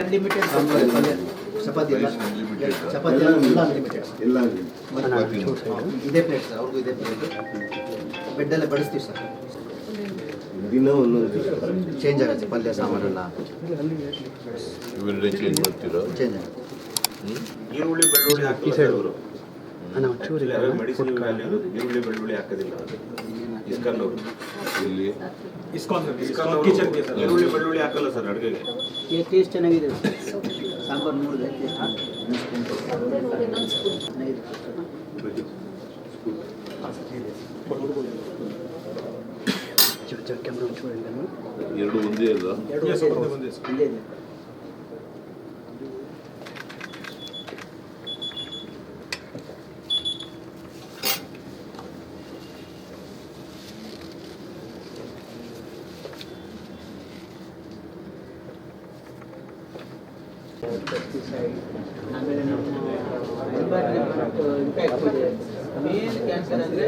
Unlimited chapati ಎಲ್ಲ ಚಪಾತಿ ಎಲ್ಲ unlimited ಎಲ್ಲ ಇದೇ ಪ್ಲೇಟ್ ಸರ್ ಅವ್ರಿಗೂ ಇದೇ ಪ್ಲೇಟ್ ಬೆಡ್ಡಲ್ಲೇ ಬಡಿಸ್ತೀವಿ ಸರ್ ದಿನ ಒಂದೊಂದು ಚೇಂಜ್ ಆಗುತ್ತೆ ಪಲ್ಯ ಸಾಮಾನೆಲ್ಲ. ಇವೆರಡೇ ಚೇಂಜ್ ಮಾಡ್ತೀರಾ? ಚೇಂಜ್ ಆಗುತ್ತೆ. ಈರುಳ್ಳಿ ಬೆಳ್ಳುಳ್ಳಿ ಹಾಕಿ ಅವರು ಮೆಡಿಸಿನ್ ವ್ಯಾಲ್ಯೂ ಈರುಳ್ಳಿ ಬೆಳ್ಳುಳ್ಳಿ ಹಾಕೋದಿಲ್ಲ ಇಸ್ಕಾನ್ ಅವರು ಇಲ್ಲಿ ಇಸ್ಕಾನ್ ಇಸ್ಕಾನ್ ಅವರು ಈರುಳ್ಳಿ ಬೆಳ್ಳುಳ್ಳಿ ಹಾಕಲ್ಲ ಸರ್ ಅಡುಗೆಗೆ. ಟೇಸ್ಟ್ ಚೆನ್ನಾಗಿದೆ. ಸಾಂಬಾರು ನೋಡಿದೆ ಎರಡು ಒಂದೇ ಅಲ್ಲ? ಇಲ್ಲೇ ಇದೆ. ಆಮೇಲೆ ನಮ್ಮ environment impact ಇದೆ ಮೇನ್ ಕ್ಯಾನ್ಸರ್ ಅಂದರೆ